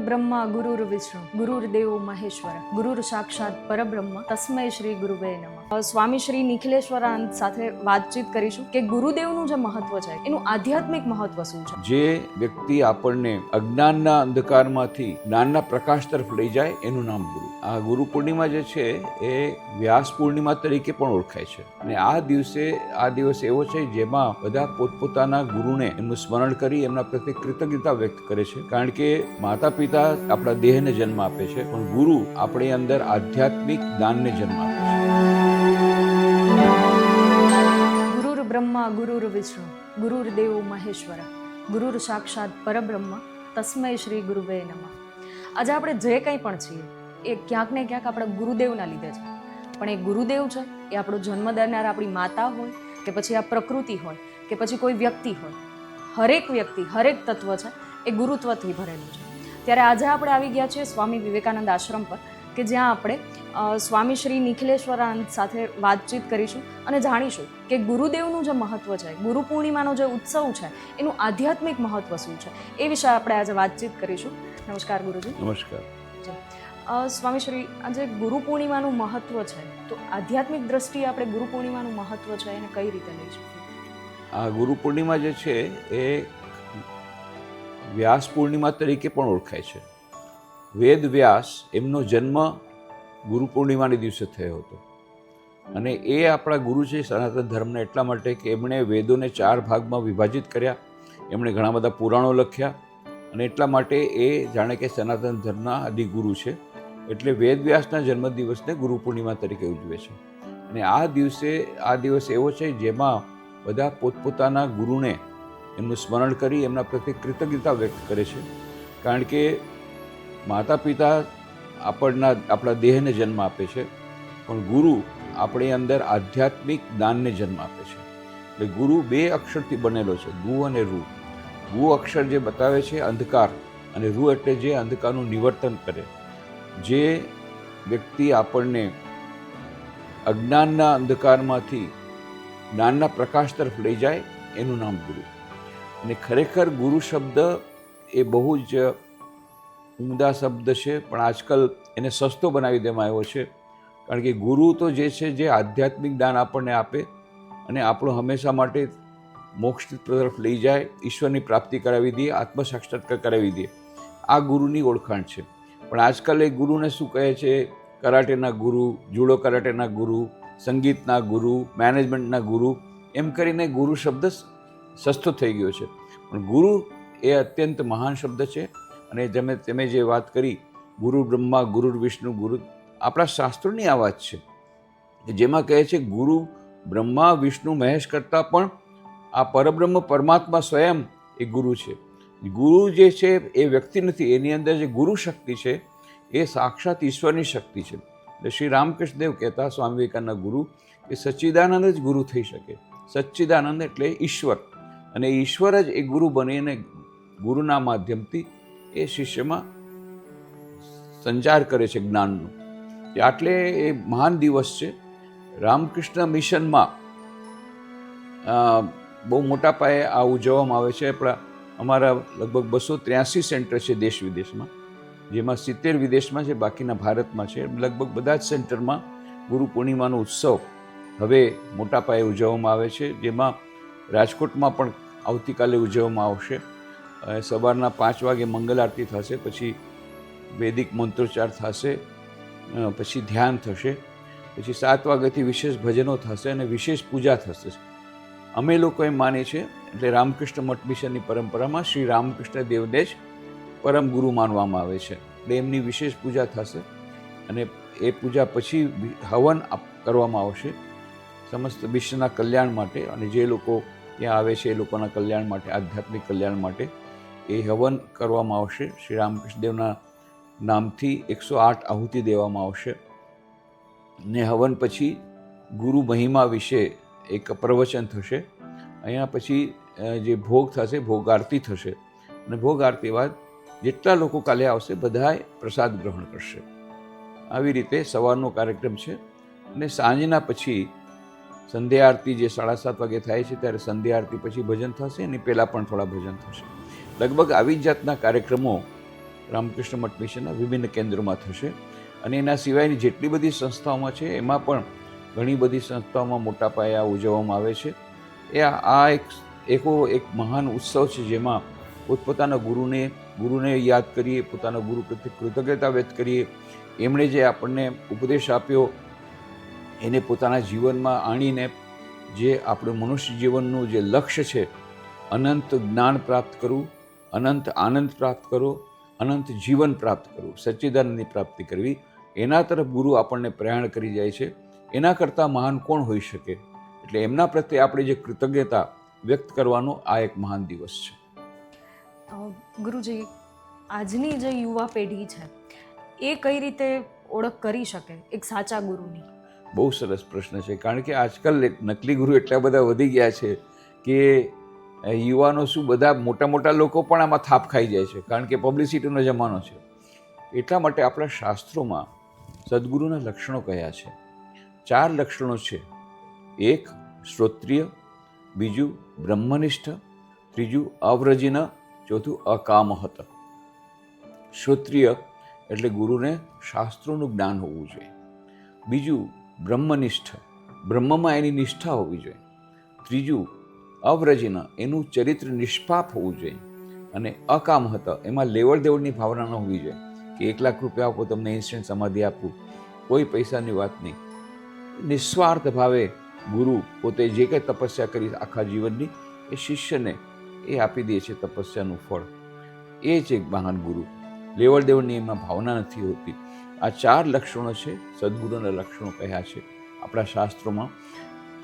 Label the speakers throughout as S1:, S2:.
S1: બ્રહ્મા ગુરુર વિષ્ણુ, ગુરુર દેવો મહેશ્વર, ગુરુર સાક્ષાત પરબ્રહ્મ, તસ્મય શ્રી ગુરુવે નમઃ. સ્વામી શ્રી નિખિલેશ્વરાનંદ સાથે વાતચીત કરીશું કે ગુરુદેવનું જે મહત્વ છે, એનું આધ્યાત્મિક મહત્વ શું છે?
S2: જે વ્યક્તિ આપણને અજ્ઞાનના અંધકારમાંથી જ્ઞાનના પ્રકાશ તરફ લઈ જાય, એનું નામ ગુરુ. આ ગુરુ પૂર્ણિમા જે છે, એ વ્યાસ પૂર્ણિમા તરીકે પણ ઓળખાય છે. અને આ દિવસે, આ દિવસ એવો છે, જેમાં બધા પોતપોતાના ગુરુને એમનું સ્મરણ કરી, એમના પ્રત્યે કૃતજ્ઞતા વ્યક્ત કરે છે. કારણ કે માતા પિતા આપણા દેહને જન્મ આપે છે, પણ ગુરુ આપણી અંદર આધ્યાત્મિક જ્ઞાનને જન્મ આપે છે.
S1: ગુરુર બ્રહ્મા, ગુરુર વિષ્ણુ, ગુરુર દેવ મહેશ્વર, ગુરુર સાક્ષાત પરબ્રહ્મ, તસ્મય શ્રી ગુરુવે નમઃ. આજે આપણે જે કંઈ પણ છીએ, એ ક્યાંક ને ક્યાંક આપણા ગુરુદેવના લીધે છે. પણ એ ગુરુદેવ છે, એ આપણો જન્મ દેનાર આપણી માતા હોય, કે પછી આ પ્રકૃતિ હોય, કે પછી કોઈ વ્યક્તિ હોય, હરેક વ્યક્તિ, હરેક તત્વ છે, એ ગુરુત્વથી ભરેલું છે. ત્યારે આજે આપણે આવી ગયા છીએ સ્વામી વિવેકાનંદ આશ્રમ પર કે જ્યાં આપણે સ્વામી શ્રી નિખિલેશ્વરાનંદ સાથે વાતચીત કરીશું અને જાણીશું કે ગુરુદેવનું જે મહત્વ છે ગુરુ પૂર્ણિમાનો જે ઉત્સવ છે એનું આધ્યાત્મિક મહત્વ શું છે? એ વિશે આપણે આજે વાતચીત કરીશું. નમસ્કાર ગુરુજી.
S2: નમસ્કાર.
S1: સ્વામી શ્રી આજે ગુરુ પૂર્ણિમાનું મહત્વ છે તો આધ્યાત્મિક દ્રષ્ટિએ આપણે ગુરુ પૂર્ણિમાનું મહત્વ છે એને કઈ રીતે લઈ શકીએ?
S2: આ ગુરુ પૂર્ણિમા જે છે એ વ્યાસ પૂર્ણિમા તરીકે પણ ઓળખાય છે. વેદ વ્યાસ એમનો જન્મ ગુરુ પૂર્ણિમાને દિવસે થયો હતો. અને એ આપણા ગુરુ છે, સનાતન ધર્મને એટલા માટે કે એમણે વેદોને ચાર ભાગમાં વિભાજિત કર્યા. એમણે ઘણા બધા પુરાણો લખ્યા અને એટલા માટે એ જાણે કે સનાતન ધર્મના આદિગુરુ છે. એટલે વેદ વ્યાસના જન્મદિવસને ગુરુ પૂર્ણિમા તરીકે ઉજવે છે. અને આ દિવસે, આ દિવસ એવો છે જેમાં બધા પોતપોતાના ગુરુને એમનું સ્મરણ કરી એમના પ્રત્યે કૃતજ્ઞતા વ્યક્ત કરે છે. કારણ કે માતા પિતા આપણના, આપણા દેહને જન્મ આપે છે, પણ ગુરુ આપણી અંદર આધ્યાત્મિક જ્ઞાનને જન્મ આપે છે. એટલે ગુરુ બે અક્ષરથી બનેલો છે, ગુ અને રૂ ગુ અક્ષર જે બતાવે છે અંધકાર અને રૂ એટલે જે અંધકારનું નિવર્તન કરે. જે વ્યક્તિ આપણને અજ્ઞાનના અંધકારમાંથી જ્ઞાનના પ્રકાશ તરફ લઈ જાય, એનું નામ ગુરુ. અને ખરેખર ગુરુ શબ્દ એ બહુ જ ઉમદા શબ્દ છે, પણ આજકાલ એને સસ્તો બનાવી દેવામાં આવ્યો છે. કારણ કે ગુરુ તો જે છે, જે આધ્યાત્મિક દાન આપણને આપે અને આપણું હંમેશા માટે મોક્ષ તરફ લઈ જાય, ઈશ્વરની પ્રાપ્તિ કરાવી દે, આત્મસાક્ષાત્કાર કરાવી દે. આ ગુરુની ઓળખાણ છે. પણ આજકાલ એ ગુરુને શું કહે છે? કરાટેના ગુરુ, જુડો કરાટેના ગુરુ, સંગીતના ગુરુ, મેનેજમેન્ટના ગુરુ, એમ કરીને ગુરુ શબ્દ સસ્તો થઈ ગયો છે. પણ ગુરુ એ અત્યંત મહાન શબ્દ છે અને તમે તમે જે વાત કરી, ગુરુ બ્રહ્મા, ગુરુ વિષ્ણુ, ગુરુ આપણા શાસ્ત્રોની આ વાત છે. જેમાં કહે છે, ગુરુ બ્રહ્મા, વિષ્ણુ, મહેશ કરતાં પણ આ પરબ્રહ્મ પરમાત્મા સ્વયં એ ગુરુ છે. ગુરુ જે છે એ વ્યક્તિ નથી, એની અંદર જે ગુરુ શક્તિ છે એ સાક્ષાત ઈશ્વરની શક્તિ છે. એટલે શ્રી રામકૃષ્ણદેવ કહેતા, સ્વામી વિવેકાનંદ ગુરુ, એ સચ્ચિદાનંદ જ ગુરુ થઈ શકે. સચ્ચિદાનંદ એટલે ઈશ્વર. અને ઈશ્વર જ એ ગુરુ બનીને ગુરુના માધ્યમથી એ શિષ્યમાં સંચાર કરે છે જ્ઞાનનો. આટલે એ મહાન દિવસ છે. રામકૃષ્ણ મિશનમાં બહુ મોટા પાયે આ ઉજવવામાં આવે છે. આપણા, અમારા લગભગ બસો ત્ર્યાસી સેન્ટર છે દેશ વિદેશમાં. જેમાં સિત્તેર વિદેશમાં છે, બાકીના ભારતમાં છે. લગભગ બધા જ સેન્ટરમાં ગુરુ પૂર્ણિમાનો ઉત્સવ હવે મોટા પાયે ઉજવવામાં આવે છે. જેમાં રાજકોટમાં પણ આવતીકાલે ઉજવવામાં આવશે. સવારના પાંચ વાગે મંગલ આરતી થશે, પછી વૈદિક મંત્રોચ્ચાર થશે પછી ધ્યાન થશે, પછી સાત વાગ્યાથી વિશેષ ભજનો થશે અને વિશેષ પૂજા થશે. અમે લોકો એમ માનીએ છીએ, એટલે રામકૃષ્ણ મઠ મિશનની પરંપરામાં શ્રી રામકૃષ્ણ દેવને જ પરમ ગુરુ માનવામાં આવે છે. એટલે એમની વિશેષ પૂજા થશે અને એ પૂજા પછી હવન કરવામાં આવશે. સમસ્ત વિશ્વના કલ્યાણ માટે અને જે લોકો ત્યાં આવે છે એ લોકોના કલ્યાણ માટે, આધ્યાત્મિક કલ્યાણ માટે. એ હવન કરવામાં આવશે. શ્રી રામકૃષ્ણદેવના નામથી એકસો આઠ આહુતિ દેવામાં આવશે. ને હવન પછી ગુરુ મહિમા વિશે એક પ્રવચન થશે. અહીંયા પછી જે ભોગ થશે ભોગ આરતી થશે. અને ભોગ આરતી બાદ જેટલા લોકો કાલે આવશે, બધાએ પ્રસાદ ગ્રહણ કરશે. આવી રીતે સવારનો કાર્યક્રમ છે. અને સાંજના પછી સંધ્યા આરતી જે સાડા સાત વાગે થાય છે, ત્યારે સંધ્યા આરતી પછી ભજન થશે અને પહેલાં પણ થોડા ભજન થશે. લગભગ આવી જ જાતના કાર્યક્રમો રામકૃષ્ણ મઠ મિશનના વિભિન્ન કેન્દ્રોમાં થશે. અને એના સિવાયની જેટલી બધી સંસ્થાઓમાં છે, એમાં પણ ઘણી બધી સંસ્થાઓમાં મોટા પાયે ઉજવવામાં આવે છે. એ આ- આ એક એકો એક મહાન ઉત્સવ છે, જેમાં પોતપોતાના ગુરુને ગુરુને યાદ કરીએ, પોતાના ગુરુ પ્રત્યે કૃતજ્ઞતા વ્યક્ત કરીએ. એમણે જે આપણને ઉપદેશ આપ્યો એને પોતાના જીવનમાં આણીને જે આપણું મનુષ્ય જીવનનું જે લક્ષ્ય છે, અનંત જ્ઞાન પ્રાપ્ત કરવું અનંત આનંદ પ્રાપ્ત કરવો અનંત જીવન પ્રાપ્ત કરવું સચ્ચિદાનંદની પ્રાપ્તિ કરવી, એના તરફ ગુરુ આપણને પ્રયાણ કરી જાય છે. એના કરતાં મહાન કોણ હોઈ શકે? એટલે એમના પ્રત્યે આપણે જે કૃતજ્ઞતા વ્યક્ત કરવાનો આ એક મહાન દિવસ છે.
S1: ગુરુજી, આજની જે યુવા પેઢી છે, એ કઈ રીતે ઓળખ કરી શકે એક સાચા ગુરુની?
S2: બહુ સરસ પ્રશ્ન છે. કારણ કે આજકાલ નકલી ગુરુ એટલા બધા વધી ગયા છે કે યુવાનો શું બધા મોટા મોટા લોકો પણ આમાં થાપ ખાઈ જાય છે. કારણ કે પબ્લિસિટીનો જમાનો છે. એટલા માટે આપણા શાસ્ત્રોમાં સદગુરુના લક્ષણો કયા છે? ચાર લક્ષણો છે. એક શ્રોત્રિય બીજું, બ્રહ્મનિષ્ઠ. ત્રીજું, અવ્રજિન. ચોથું, અકામહત. શ્રોત્રિય એટલે ગુરુને શાસ્ત્રોનું જ્ઞાન હોવું જોઈએ. બીજું બ્રહ્મનિષ્ઠ. બ્રહ્મમાં એની નિષ્ઠા હોવી જોઈએ. ત્રીજું, અવ્રજિન એનું ચરિત્ર નિષ્પાપ હોવું જોઈએ. અને અકામ હતા એમાં લેવડ દેવડની ભાવના ન હોવી જોઈએ. કે એક લાખ રૂપિયા આપો, તમને ઇન્સ્ટન્ટ સમાધિ આપું. કોઈ પૈસાની વાત નહીં. નિસ્વાર્થ ભાવે ગુરુ પોતે જે કંઈ તપસ્યા કરી આખા જીવનની, એ શિષ્યને એ આપી દે છે તપસ્યાનું ફળ. એ જ એક મહાન ગુરુ. લેવડ દેવડની એમાં ભાવના નથી હોતી. આ ચાર લક્ષણો છે, સદગુરુના લક્ષણો કયા છે આપણા શાસ્ત્રોમાં.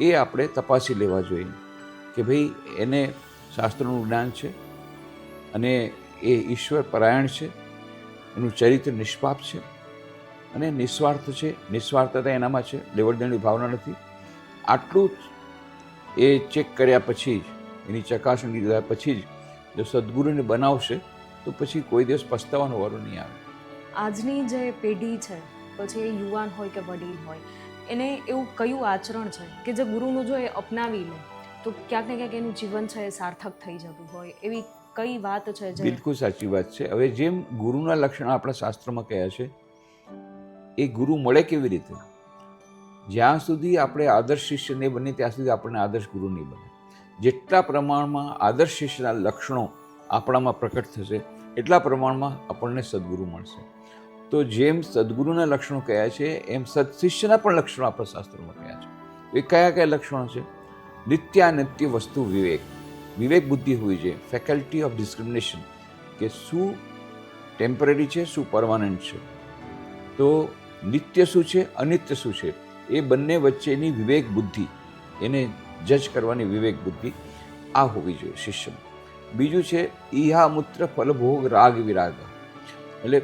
S2: એ આપણે તપાસી લેવા જોઈએ કે ભાઈ એને શાસ્ત્રોનું જ્ઞાન છે અને એ ઈશ્વર પરાયણ છે, એનું ચરિત્ર નિષ્પાપ છે અને નિસ્વાર્થ છે. નિસ્વાર્થતા એનામાં છે લેવડદેણની ભાવના નથી. આટલું જ એ ચેક કર્યા પછી જ, એની ચકાસણી લીધા પછી જ, જો સદગુરુને બનાવશે તો પછી કોઈ દિવસ પસ્તાવાનો વારો નહીં આવે.
S1: આજની જે પેઢી છે પછી એ યુવાન હોય કે વડીલ હોય, એને એવું કયું આચરણ છે કે જે ગુરુનું જો એ અપનાવી લે, તો ક્યાંક ને ક્યાંક એનું જીવન છે એ સાર્થક થઈ જતું હોય, એવી કઈ વાત છે
S2: બિલકુલ સાચી વાત છે. હવે જેમ ગુરુના લક્ષણ આપણા શાસ્ત્રમાં કહ્યા છે, એ ગુરુ મળે કેવી રીતે? જ્યાં સુધી આપણે આદર્શ શિષ્ય નહીં બને, ત્યાં સુધી આપણને આદર્શ ગુરુ નહીં બને. જેટલા પ્રમાણમાં આદર્શ શિષ્યના લક્ષણો આપણામાં પ્રકટ થશે એટલા પ્રમાણમાં આપણને સદગુરુ મળશે. તો જેમ સદગુરુના લક્ષણો કયા છે, એમ સદશિષ્યના પણ લક્ષણો આપણા શાસ્ત્રોમાં કયા છે. એ કયા કયા લક્ષણો છે? નિત્યાનિત્ય વસ્તુ વિવેક. વિવેક બુદ્ધિ હોવી જોઈએ. ફેકલ્ટી ઓફ ડિસ્ક્રિમિનેશન કે શું ટેમ્પરરી છે, શું પરમાનન્ટ છે? તો નિત્ય શું છે, અનિત્ય શું છે? એ બંને વચ્ચેની વિવેક બુદ્ધિ, એને જજ કરવાની વિવેક બુદ્ધિ આ હોવી જોઈએ, શિષ્યમાં. બીજું છે ઈહા મૂત્ર ફલભોગ રાગ વિરાગ. એટલે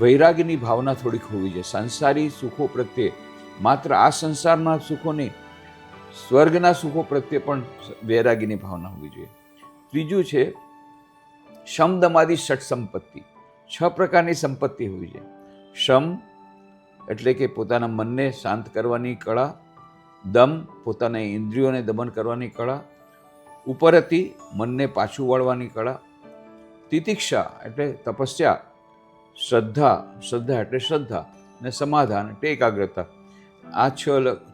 S2: વૈરાગ્યની ભાવના થોડીક હોવી જોઈએ. સંસારી સુખો પ્રત્યે, માત્ર આ સંસારના સુખો નહીં, સ્વર્ગના સુખો પ્રત્યે પણ વૈરાગ્યની ભાવના હોવી જોઈએ. ત્રીજું છે, શમદમાદી ષટ સંપત્તિ. છ પ્રકારની સંપત્તિ હોવી જોઈએ. શમ એટલે કે પોતાના મનને શાંત કરવાની કળા, દમ પોતાના ઇન્દ્રિયોને દમન કરવાની કળા ઉપરતી મનને પાછું વળવાની કળા, તિતિક્ષા એટલે તપસ્યા, શ્રદ્ધા શ્રદ્ધા એટલે શ્રદ્ધા ને સમાધાન એટલે એકાગ્રતા. આ છ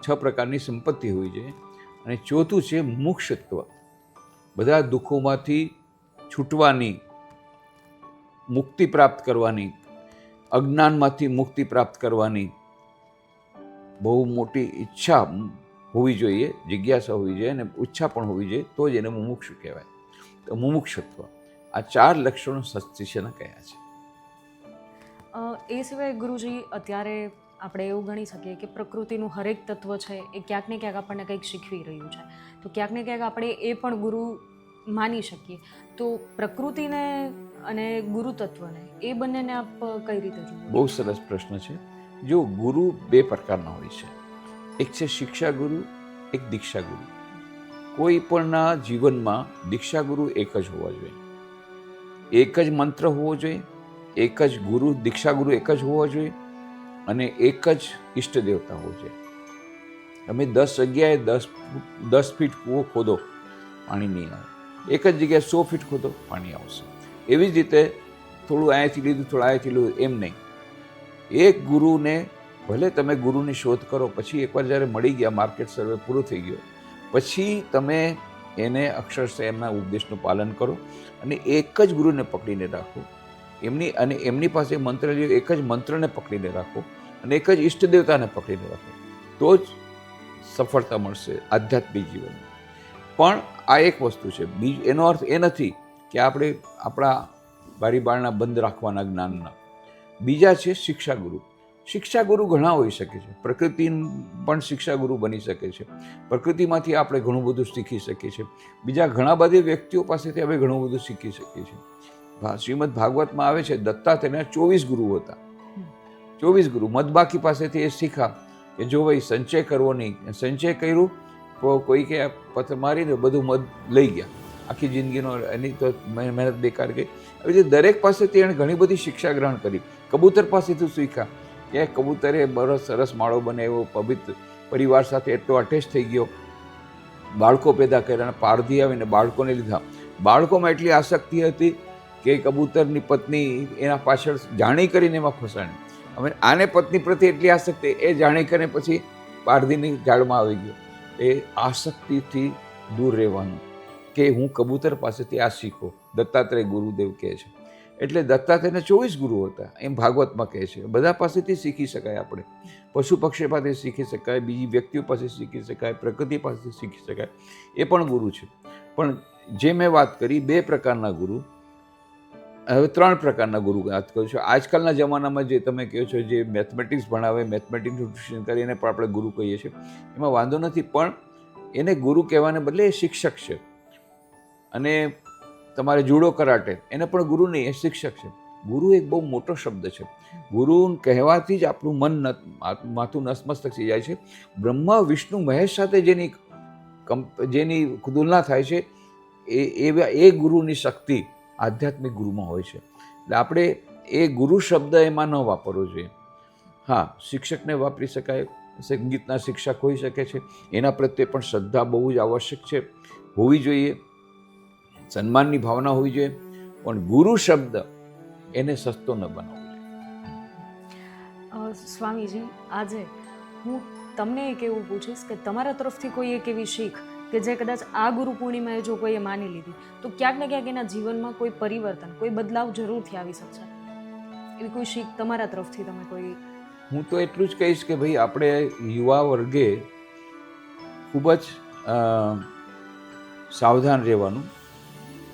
S2: છ પ્રકારની સંપત્તિ હોવી જોઈએ અને ચોથું છે મુક્ષત્વ. બધા દુઃખોમાંથી છૂટવાની, મુક્તિ પ્રાપ્ત કરવાની, અજ્ઞાનમાંથી મુક્તિ પ્રાપ્ત કરવાની બહુ મોટી ઈચ્છા હોવી જોઈએ જિજ્ઞાસા હોવી જોઈએ અને ઈચ્છા પણ હોવી જોઈએ તો જ એને મુમુક્ષુ કહેવાય. તો મુમુક્ષત્વ આ ચાર લક્ષણો સત્શિષ્યના કયા છે?
S1: એ સિવાય ગુરુજી અત્યારે આપણે એવું ગણી શકીએ કે પ્રકૃતિનું હરેક તત્વ છે એ ક્યાંક ને ક્યાંક આપણને કંઈક શીખવી રહ્યું છે. તો ક્યાંક ને ક્યાંક આપણે એ પણ ગુરુ માની શકીએ. તો પ્રકૃતિને અને ગુરુ તત્વને એ બંનેને આપ કઈ રીતે જુઓ
S2: બહુ સરસ પ્રશ્ન છે. જો ગુરુ બે પ્રકારના હોય છે એક છે શિક્ષા ગુરુ એક દીક્ષા ગુરુ કોઈ પણના જીવનમાં દીક્ષા ગુરુ એક જ હોવા જોઈએ. એક જ મંત્ર હોવો જોઈએ, એક જ ગુરુ દીક્ષા ગુરુ એક જ હોવો જોઈએ અને એક જ ઈષ્ટ દેવતા હોવો જોઈએ. તમે દસ જગ્યાએ દસ દસ ફીટ કૂવો ખોદો, પાણી નહીં આવે. એક જ જગ્યાએ સો ફીટ ખોદો, પાણી આવશે. એવી જ રીતે થોડું અહીંયાથી લીધું, થોડું અહીંયાથી લીધું, એમ નહીં. એક ગુરુને ભલે તમે ગુરુની શોધ કરો, પછી એકવાર જ્યારે મળી ગયા, માર્કેટ સર્વે પૂરો થઈ ગયો, પછી તમે એને અક્ષરશ એમના ઉપદેશનું પાલન કરો અને એક જ ગુરુને પકડીને રાખો. એમની અને એમની પાસે મંત્ર લ્યો એક જ મંત્રને પકડીને રાખો અને એક જ ઈષ્ટ દેવતાને પકડીને રાખો. તો જ સફળતા મળશે આધ્યાત્મિક જીવનમાં. પણ આ એક વસ્તુ છે, બીજ, એનો અર્થ એ નથી કે આપણે આપણા બારી બારણા બંધ રાખવાના જ્ઞાનના. બીજા છે શિક્ષાગુરુ. શિક્ષાગુરુ ઘણા હોઈ શકે છે. પ્રકૃતિ પણ શિક્ષાગુરુ બની શકે છે. પ્રકૃતિમાંથી આપણે ઘણું બધું શીખી શકીએ છીએ. બીજા ઘણા બધી વ્યક્તિઓ પાસેથી આપણે ઘણું બધું શીખી શકીએ છીએ. શ્રીમદ ભાગવતમાં આવે છે, દત્તા તેના ચોવીસ ગુરુ હતા. ચોવીસ ગુરુ. મદબાકી પાસેથી એ શીખા કે જો ભાઈ સંચય કરવો નહીં. સંચય કર્યું, તો કોઈ કે પથ્થર મારીને બધું મધ લઈ ગયા. આખી જિંદગીનો એની તો મહે- મહેનત બેકાર ગઈ. હવે રીતે દરેક પાસેથી એણે ઘણી બધી શિક્ષા ગ્રહણ કરી. કબૂતર પાસેથી શીખ્યા કે કબૂતરે બરસ સરસ માળો બને એવો પવિત્ર પરિવાર સાથે એટલો અટેચ થઈ ગયો. બાળકો પેદા કર્યા અને પારધી આવીને બાળકોને લીધા. બાળકોમાં એટલી આસક્તિ હતી કે કબૂતરની પત્ની એના પાછળ જાણી કરીને એમાં ફસાણી. હવે આને પત્ની પ્રત્યે એટલી આસક્તિ, એ જાણી કરીને પછી પારધીની જાળમાં આવી ગયો. એ આસક્તિથી દૂર રહેવાનું કે હું કબૂતર પાસેથી આ શીખો. દત્તાત્રેય ગુરુદેવ કહે છે. એટલે દત્તાત્રેયના ચોવીસ ગુરુ હતા. એમ ભાગવતમાં કહે છે. બધા પાસેથી શીખી શકાય આપણે. પશુ પક્ષી પાસેથી શીખી શકાય, બીજી વ્યક્તિઓ પાસે શીખી શકાય, પ્રકૃતિ પાસેથી શીખી શકાય. એ પણ ગુરુ છે. પણ જે મેં વાત કરી, બે પ્રકારના ગુરુ. હવે ત્રણ પ્રકારના ગુરુ વાત કરું છું. આજકાલના જમાનામાં જે તમે કહો છો, જે મેથમેટિક્સ ભણાવે મેથમેટિક્સનું ટ્યુશન કરીને પણ આપણે ગુરુ કહીએ છીએ. એમાં વાંધો નથી, પણ એને ગુરુ કહેવાને બદલે એ શિક્ષક છે. અને તમારે જુડો કરાટે, એને પણ ગુરુ નહીં એ શિક્ષક છે. ગુરુ એક બહુ મોટો શબ્દ છે. ગુરુ કહેવાથી જ આપણું મન માથું નસમસ્તક થઈ જાય છે. બ્રહ્મા, વિષ્ણુ, મહેશ સાથે જેની જેની તુલના થાય છે, એ એ એ ગુરુની શક્તિ આધ્યાત્મિક ગુરુમાં હોય છે. એટલે આપણે એ ગુરુ શબ્દ એમાં ન વાપરવો જોઈએ. હા, શિક્ષકને વાપરી શકાય, સંગીતના શિક્ષક હોઈ શકે છે. એના પ્રત્યે પણ શ્રદ્ધા બહુ જ આવશ્યક છે. હોવી જોઈએ. સન્માનની ભાવના હોવી જોઈએ પણ ગુરુ શબ્દ એને સસ્તો ન બનાવવો જોઈએ.
S1: સ્વામીજી આજે હું તમને એક એવું પૂછીશ કે તમારા તરફથી કોઈ એક એવી શીખ કે જે કદાચ આ ગુરુ પૂર્ણિમાએ જો કોઈએ માની લીધી તો ક્યાંક ને ક્યાંક એના જીવનમાં કોઈ પરિવર્તન કોઈ બદલાવ જરૂરથી આવી શકશે? એવી કોઈ શીખ તમારા તરફથી તમે કોઈ
S2: હું તો એટલું જ કહીશ કે ભાઈ આપણે યુવા વર્ગે ખૂબ જ સાવધાન રહેવાનું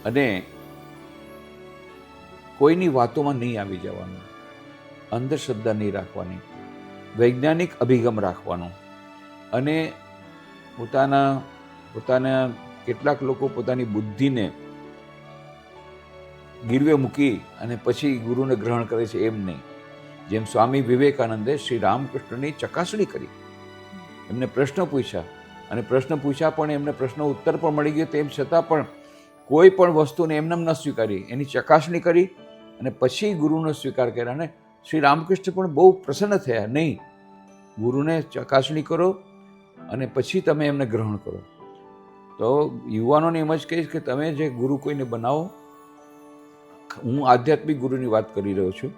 S2: અને કોઈની વાતોમાં નહીં આવી જવાનું. અંધશ્રદ્ધા નહીં રાખવાની. વૈજ્ઞાનિક અભિગમ રાખવાનો. અને પોતાના પોતાના કેટલાક લોકો પોતાની બુદ્ધિને ગીરવે મૂકી અને પછી ગુરુને ગ્રહણ કરે છે એમ નહીં. જેમ સ્વામી વિવેકાનંદે શ્રી રામકૃષ્ણની ચકાસણી કરી. એમને પ્રશ્ન પૂછ્યા. અને પ્રશ્ન પૂછ્યા પણ એમને પ્રશ્ન ઉત્તર પણ મળી ગયો, તેમ છતાં પણ કોઈ પણ વસ્તુને એમને ન સ્વીકારી, એની ચકાસણી કરી અને પછી ગુરુનો સ્વીકાર કર્યા અને શ્રી રામકૃષ્ણ પણ બહુ પ્રસન્ન થયા. નહીં, ગુરુને ચકાસણી કરો અને પછી તમે એમને ગ્રહણ કરો. તો યુવાનોને એમ જ કહીશ કે તમે જે ગુરુ કોઈને બનાવો, હું આધ્યાત્મિક ગુરુની વાત કરી રહ્યો છું.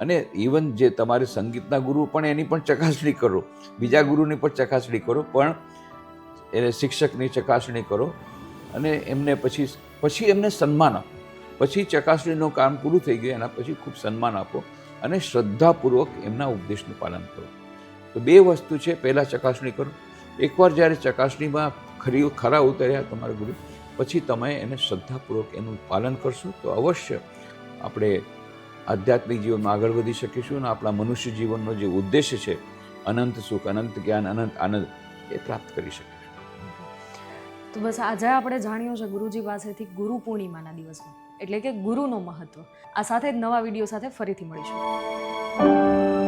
S2: અને ઇવન જે તમારે સંગીતના ગુરુ પણ એની પણ ચકાસણી કરો, બીજા ગુરુની પણ ચકાસણી કરો, પણ એને શિક્ષકની ચકાસણી કરો. અને એમને પછી પછી એમને સન્માન આપો. પછી ચકાસણીનું કામ પૂરું થઈ ગયું, એના પછી ખૂબ સન્માન આપો અને શ્રદ્ધાપૂર્વક એમના ઉપદેશનું પાલન કરો. તો બે વસ્તુ છે, પહેલાં ચકાસણી કરો. એકવાર જ્યારે ચકાસણીમાં ખરી, ખરા ઉતર્યા તમારા ગુરુ, પછી તમે એને શ્રદ્ધાપૂર્વક એનું પાલન કરશો, તો અવશ્ય આપણે આધ્યાત્મિક જીવનમાં આગળ વધી શકીશું અને આપણા મનુષ્ય જીવનનો જે ઉદ્દેશ્ય છે, અનંત સુખ, અનંત જ્ઞાન, અનંત આનંદ એ પ્રાપ્ત કરી શકીશું.
S1: તો બસ આજે આપણે જાણ્યું છે ગુરુજી પાસેથી ગુરુ પૂર્ણિમાના દિવસમાં, એટલે કે ગુરુનું મહત્વ. આ સાથે જ નવા વીડિયો સાથે ફરીથી મળીશું.